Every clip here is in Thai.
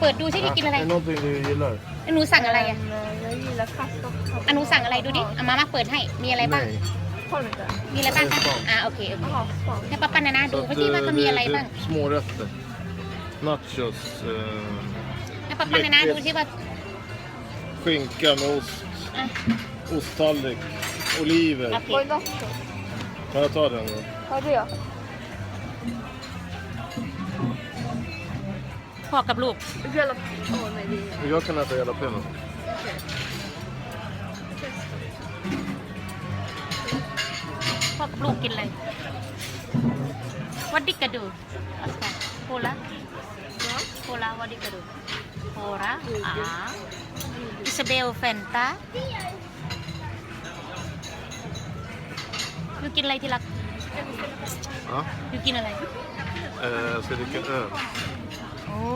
เปิดดูสิพี่กินอะไร Är det någonting du gillar? หนูสั่งอะไรอะ Men, eh, Jag gillar kaffe och kaffe. อะหนูสั่งอะไรดูดิเอามามาเปิดให้ มีอะไรบ้าง Nej. Har du inte? มีอะไรบ้างคะอ่าโอเคโอเค Jaha, fan. ให้ป้าปั้นนะนะดู Så ว่า att, ที่ว่า eh, เขา det มี är อะไรบ้าง typ små rätter. Nachos, eh, ให้ป้าปั้นนะนะดูที่ว่า skinka med ost, Ah. osttallrik, oliver. โอเค Var det nacho? Kan jag ta den då? Vad är พ่อกับลูก Hela... Åh nej, det är... Jag kan äta hela pinnen. พ่อกับลูกกินอะไรวัดดิกระดูออสการโคลา Ja. โคลาวัดดิกระดูโคลาอ่าอิซาเบลแฟนตายูกินอะไรที่รัก Ja. ยูกินอะไร Eh, jag ska dricka öl. โอ้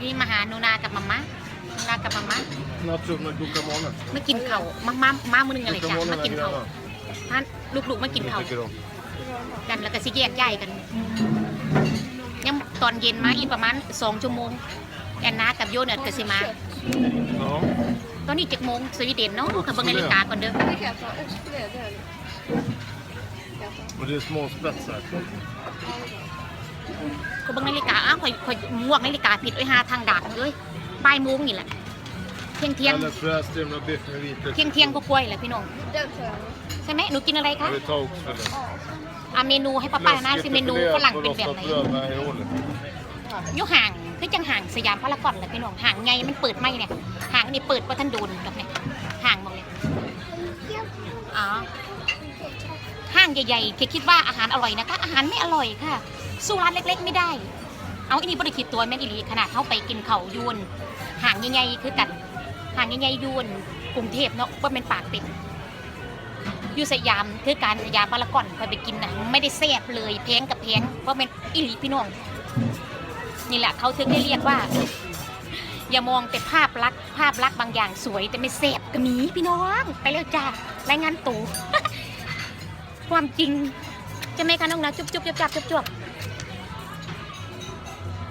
นี่มาหาหนูนากับมัมมะหนูนากับมัมมะ Nachos med guacamole. ไม่กินเข่าวมามามามือหนึงอะไรจ้ะ Guacamole มากิน med เข่าว gröna. ท่านลูกๆมากิน Vad เข่าว tycker du om? กันแล้วก็สิแยกย้ายกันยังตอนเย็นมาอีกประมาณสองชั่วโมงแอนนากับโยเนิร์ดก็สิมา Ja. ตอนนี้เจ็ดโมงสวีเดนเนาะกับเบิ่งนาฬิกาก่อนเด้อ Det kan jag ta. Ostfilé, det är Och det är små spetsar. ก็เบิ่งนาฬิกาอ้าวข่อยข่อยม่วงนาฬิกาผิดไว้หาทางดากเอ้ยบ่ายโมงนี่แหละ เที่ยงเที่ยง Eller frässtrimlad biff med vitlök. เที่ยงเที่ยงก็กล้วยแหละพี่น้อง Den tar jag. ใช่ไหมหนูกินอะไรคะ Jag vill ta oxfilé. อาเมนูให้ป้าป้านะสิเมนูฝรั่ง på เป็นแบบ rostat ไหน bröd med aioli. อยู่ห่างคือจังห่างสยามพารากอนแหละพี่น้องห่างไงมันเปิดไม่เนี่ยห่างนี่เปิดว่าท่านโดนดอกเนี่ยห่างบอกเลย อ๋อห้างใหญ่ๆที่คิดว่าอาหารอร่อยนะคะ อาหารไม่อร่อยค่ะ สู้ร้านเล็ก ๆ ไม่ได้ เอาอันนี้บริคิดตัวแม่นอีหลีขนาดเข้าไปกินเขายวนห่างใหญ่ๆคือกันห่างใหญ่ๆยวนกรุงเทพเนาะว่าเป็นปากเป็ดอยู่สยามคือการสยามพารากอนคอยไปกินนะไม่ได้แซ่บเลยแพงกับแพงเพราะเป็นอีหลีพี่น้องนี่แหละเขาถึงได้เรียกว่า อย่ามองแต่ภาพลักษณ์ภาพลักษณ์บางอย่างสวยแต่ไม่เสพก็มีพี่น้อง ไปแล้วจ้ารายงานตู่ ความจริงจะไหม่คะน้องนะจุ๊บจุ๊บจับจับจุ๊บจุ๊บ